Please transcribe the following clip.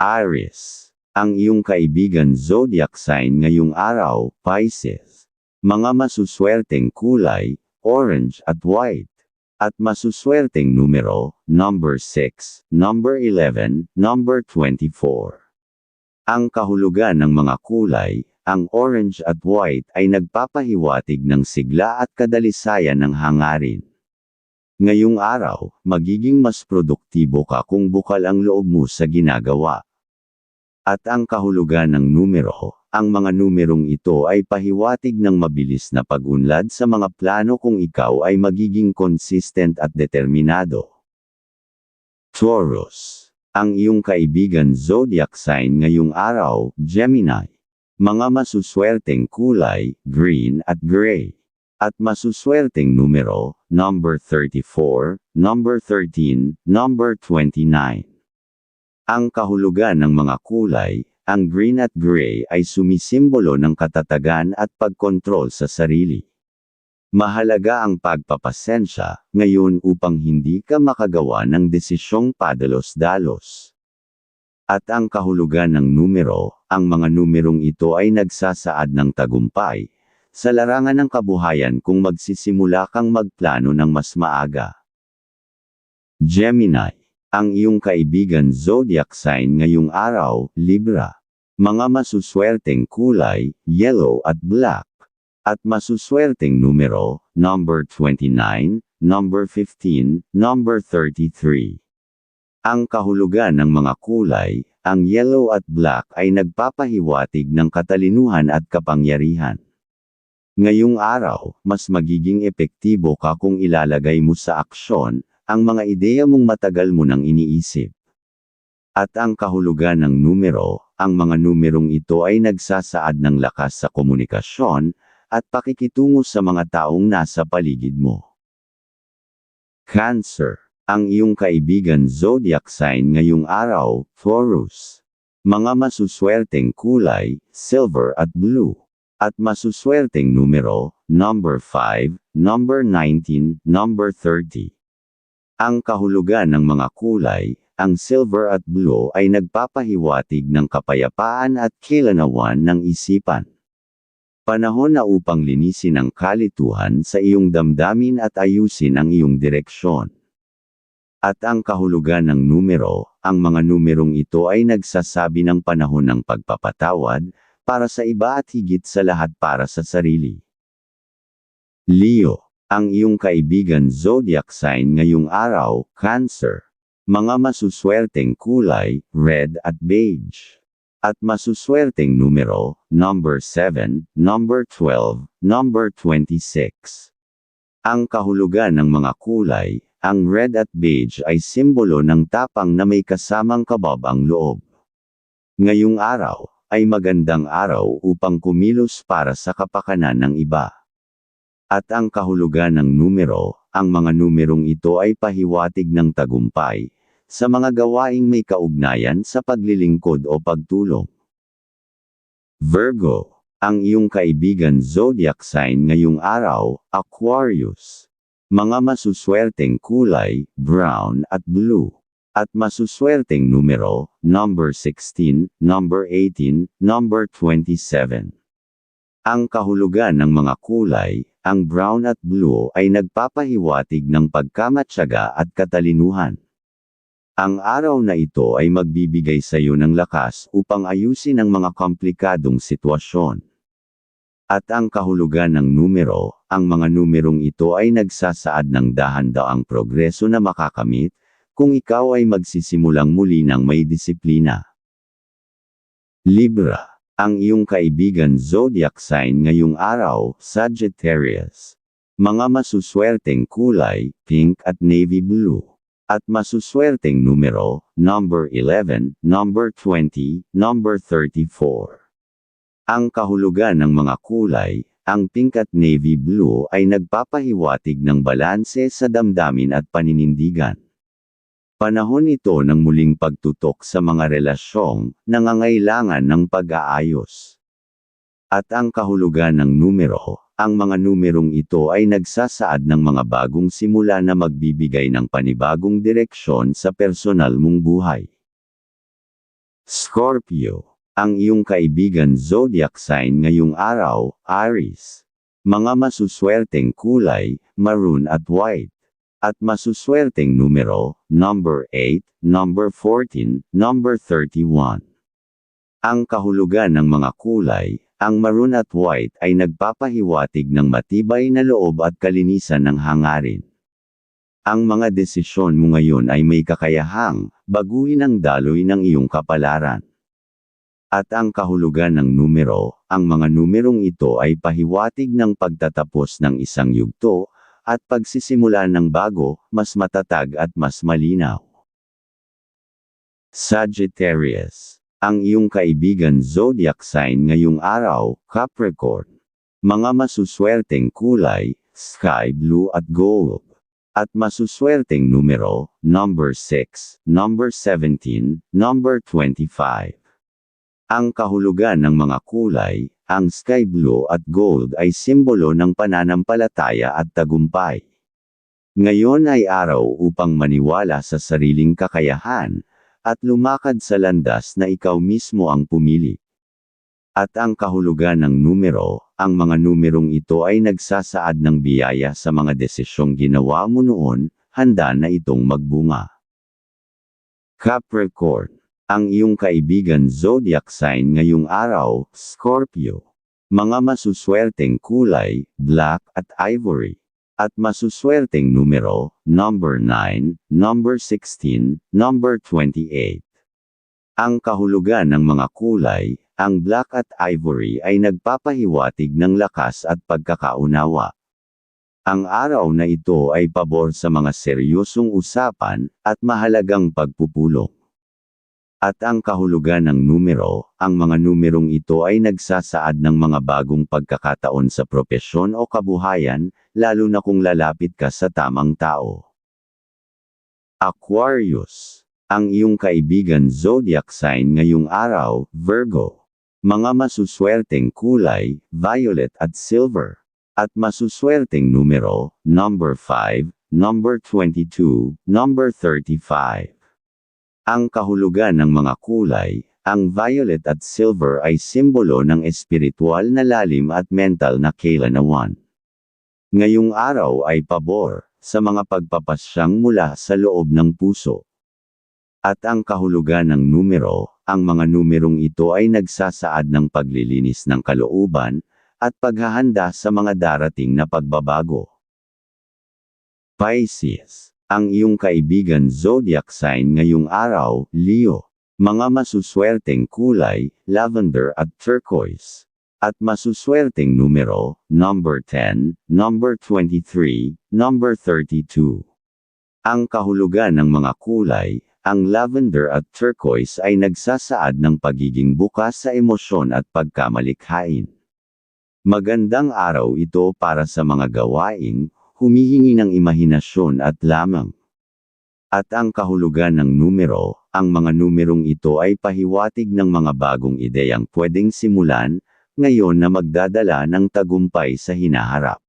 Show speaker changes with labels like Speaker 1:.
Speaker 1: Aries. Ang iyong kaibigan zodiac sign ngayong araw, Pisces. Mga masuswerteng kulay, orange at white. At masuswerteng numero, number 6, number 11, number 24. Ang kahulugan ng mga kulay, ang orange at white ay nagpapahiwatig ng sigla at kadalisayan ng hangarin. Ngayong araw, magiging mas produktibo ka kung bukal ang loob mo sa ginagawa. At ang kahulugan ng numero, ang mga numerong ito ay pahiwatig ng mabilis na pag-unlad sa mga plano kung ikaw ay magiging consistent at determinado. Taurus. Ang iyong kaibigan zodiac sign ngayong araw, Gemini. Mga masuswerteng kulay, green at gray. At masuswerteng numero, number 34, number 13, number 29. Ang kahulugan ng mga kulay, ang green at gray ay sumisimbolo ng katatagan at pagkontrol sa sarili. Mahalaga ang pagpapasensya, ngayon upang hindi ka makagawa ng desisyong padalos-dalos. At ang kahulugan ng numero, ang mga numerong ito ay nagsasaad ng tagumpay, sa larangan ng kabuhayan kung magsisimula kang magplano ng mas maaga. Gemini ang iyong kaibigan zodiac sign ngayong araw, Libra. Mga masuswerteng kulay, yellow at black. At masuswerteng numero, number 29, number 15, number 33. Ang kahulugan ng mga kulay, ang yellow at black ay nagpapahiwatig ng katalinuhan at kapangyarihan. Ngayong araw, mas magiging epektibo ka kung ilalagay mo sa aksyon, ang mga ideya mong matagal mo nang iniisip. At ang kahulugan ng numero, ang mga numerong ito ay nagsasaad ng lakas sa komunikasyon, at pakikitungo sa mga taong nasa paligid mo. Cancer. Ang iyong kaibigan zodiac sign ngayong araw, Taurus. Mga masuswerteng kulay, silver at blue. At masuswerteng numero, number 5, number 19, number 30. Ang kahulugan ng mga kulay, ang silver at blue ay nagpapahiwatig ng kapayapaan at kilanawan ng isipan. Panahon na upang linisin ang kalituhan sa iyong damdamin at ayusin ang iyong direksyon. At ang kahulugan ng numero, ang mga numerong ito ay nagsasabi ng panahon ng pagpapatawad, para sa iba at higit sa lahat para sa sarili. Leo ang iyong kaibigan zodiac sign ngayong araw, Cancer. Mga masuswerteng kulay, red at beige. At masuswerteng numero, number 7, number 12, number 26. Ang kahulugan ng mga kulay, ang red at beige ay simbolo ng tapang na may kasamang kabab ang loob. Ngayong araw, ay magandang araw upang kumilos para sa kapakanan ng iba. At ang kahulugan ng numero, ang mga numerong ito ay pahiwatig ng tagumpay, sa mga gawaing may kaugnayan sa paglilingkod o pagtulong. Virgo, ang iyong kaibigan zodiac sign ngayong araw, Aquarius. Mga masuswerteng kulay, brown at blue. At masuswerteng numero, number 16, number 18, number 27. Ang kahulugan ng mga kulay, ang brown at blue ay nagpapahiwatig ng pagkamatyaga at katalinuhan. Ang araw na ito ay magbibigay sa iyo ng lakas upang ayusin ang mga komplikadong sitwasyon. At ang kahulugan ng numero, ang mga numerong ito ay nagsasaad ng dahan-daang progreso na makakamit, kung ikaw ay magsisimulang muli ng may disiplina. Libra ang iyong kaibigan zodiac sign ngayong araw, Sagittarius. Mga masuswerteng kulay, pink at navy blue. At masuswerteng numero, number 11, number 20, number 34. Ang kahulugan ng mga kulay, ang pink at navy blue ay nagpapahiwatig ng balanse sa damdamin at paninindigan. Panahon ito ng muling pagtutok sa mga relasyong nangangailangan ng pag-aayos. At ang kahulugan ng numero, ang mga numerong ito ay nagsasaad ng mga bagong simula na magbibigay ng panibagong direksyon sa personal mong buhay. Scorpio. Ang iyong kaibigan zodiac sign ngayong araw, Aries. Mga masuswerteng kulay, maroon at white. At masuswerteng numero, number 8, number 14, number 31. Ang kahulugan ng mga kulay, ang maroon at white ay nagpapahiwatig ng matibay na loob at kalinisan ng hangarin. Ang mga desisyon mo ngayon ay may kakayahang baguhin ang daloy ng iyong kapalaran. At ang kahulugan ng numero, ang mga numerong ito ay pahiwatig ng pagtatapos ng isang yugto, at pagsisimula ng bago, mas matatag at mas malinaw. Sagittarius. Ang iyong kaibigan zodiac sign ngayong araw, Capricorn. Mga masuswerteng kulay, sky blue at gold. At masuswerteng numero, number 6, number 17, number 25. Ang kahulugan ng mga kulay, ang sky blue at gold ay simbolo ng pananampalataya at tagumpay. Ngayon ay araw upang maniwala sa sariling kakayahan, at lumakad sa landas na ikaw mismo ang pumili. At ang kahulugan ng numero, ang mga numerong ito ay nagsasaad ng biyaya sa mga desisyong ginawa mo noon, handa na itong magbunga. Capricorn. Ang iyong kaibigan zodiac sign ngayong araw, Scorpio. Mga masuswerteng kulay, black at ivory. At masuswerteng numero, number 9, number 16, number 28. Ang kahulugan ng mga kulay, ang black at ivory ay nagpapahiwatig ng lakas at pagkakaunawa. Ang araw na ito ay pabor sa mga seryosong usapan, at mahalagang pagpupulong. At ang kahulugan ng numero, ang mga numerong ito ay nagsasaad ng mga bagong pagkakataon sa propesyon o kabuhayan, lalo na kung lalapit ka sa tamang tao. Aquarius. Ang iyong kaibigan zodiac sign ngayong araw, Virgo. Mga masuswerteng kulay, violet at silver. At masuswerteng numero, number 5, number 22, number 35. Ang kahulugan ng mga kulay, ang violet at silver ay simbolo ng espiritual na lalim at mental na kailanawan. Ngayong araw ay pabor, sa mga pagpapasyang mula sa loob ng puso. At ang kahulugan ng numero, ang mga numerong ito ay nagsasaad ng paglilinis ng kalooban, at paghahanda sa mga darating na pagbabago. Pisces ang iyong kaibigan zodiac sign ngayong araw, Leo. Mga masuswerteng kulay, lavender at turquoise. At masuswerteng numero, number 10, number 23, number 32. Ang kahulugan ng mga kulay, ang lavender at turquoise ay nagsasaad ng pagiging bukas sa emosyon at pagkamalikhain. Magandang araw ito para sa mga gawaing, humihingi ng imahinasyon at lamang. At ang kahulugan ng numero, ang mga numerong ito ay pahiwatig ng mga bagong ideyang pwedeng simulan, ngayon na magdadala ng tagumpay sa hinaharap.